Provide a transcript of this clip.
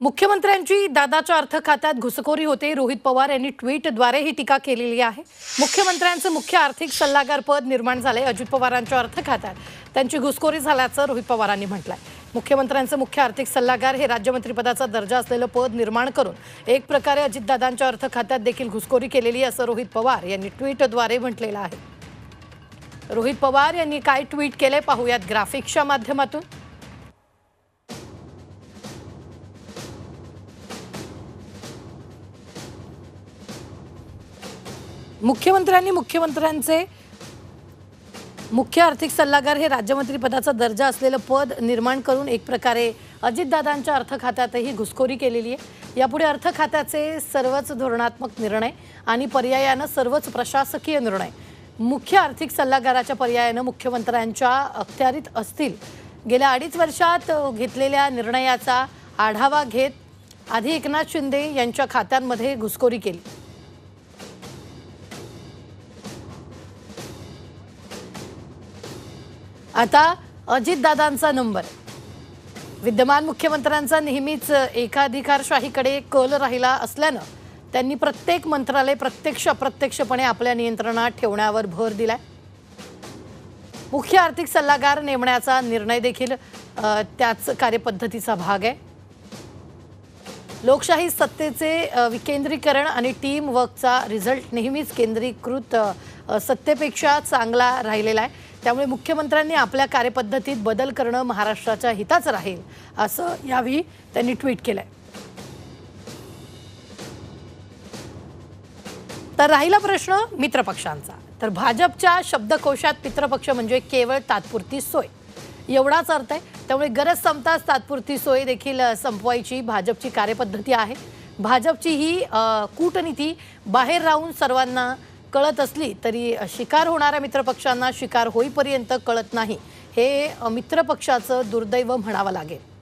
मुख्यमंत्र्यांची दादाच्या अर्थ खात्यात घुसखोरी होते. रोहित पवार यांनी ट्विटद्वारे ही टीका केलेली आहे. मुख्यमंत्र्यांचं मुख्य आर्थिक सल्लागार पद निर्माण झाले अजित पवारांच्या अर्थ खात्यात त्यांची घुसखोरी झाल्याचं रोहित पवारांनी म्हटलंय. मुख्यमंत्र्यांचं मुख्य आर्थिक सल्लागार हे राज्यमंत्रीपदाचा दर्जा असलेलं पद निर्माण करून एक प्रकारे अजितदादांच्या अर्थ खात्यात देखील घुसखोरी केलेली असं रोहित पवार यांनी ट्विटद्वारे म्हटलेलं आहे. रोहित पवार यांनी काय ट्विट केले पाहूयात ग्राफिक्सच्या माध्यमातून. मुख्यमंत्र्यांनी मुख्यमंत्र्यांचे मुख्य आर्थिक सल्लागार हे राज्यमंत्री पदाचा दर्जा असलेलं पद निर्माण करून एक प्रकारे अजितदादांच्या अर्थ खात्यातही घुसखोरी केलेली आहे. यापुढे अर्थ खात्याचे सर्वच धोरणात्मक निर्णय आणि पर्यायानं सर्वच प्रशासकीय निर्णय. मुख्य आर्थिक सल्लागाराच्या पर्यायानं मुख्यमंत्र्यांच्या अखत्यारीत असतील. गेल्या अडीच वर्षात घेतलेल्या निर्णयाचा आढावा घेत आधी एकनाथ शिंदे यांच्या खात्यांमध्ये घुसखोरी केली. आता अजितदादांचा नंबर. विद्यमान मुख्यमंत्र्यांचा नेहमीच एकाधिकारशाहीकडे कल राहिला असल्यानं त्यांनी प्रत्येक मंत्रालय प्रत्यक्ष अप्रत्यक्षपणे आपल्या नियंत्रणात ठेवण्यावर भर दिलाय. मुख्य आर्थिक सल्लागार नेमण्याचा निर्णय देखील त्याच कार्यपद्धतीचा भाग आहे. लोकशाही सत्तेचे विकेंद्रीकरण आणि टीम वर्कचा रिझल्ट नेहमीच केंद्रीकृत सत्तेपेक्षा चांगला राहिलेला आहे. त्यामुळे मुख्यमंत्र्यांनी आपल्या कार्यपद्धतीत बदल करणं महाराष्ट्राच्या हिताचं राहील असं यावेळी त्यांनी ट्विट केलंय. तर राहिला प्रश्न मित्रपक्षांचा. तर भाजपच्या शब्दकोशात मित्रपक्ष म्हणजे केवळ तात्पुरती सोय. एवढाच अर्थ आहे. त्यामुळे गरज संपताच तात्पुरती सोय देखील संपवायची भाजपची कार्यपद्धती आहे. भाजपची ही कूटनीती बाहेर राहून सर्वांना कळत असली तरी शिकार होणाऱ्या मित्रपक्षांना शिकार होईपर्यंत कळत नाही. हे मित्रपक्षाचं दुर्दैव म्हणावं लागेल.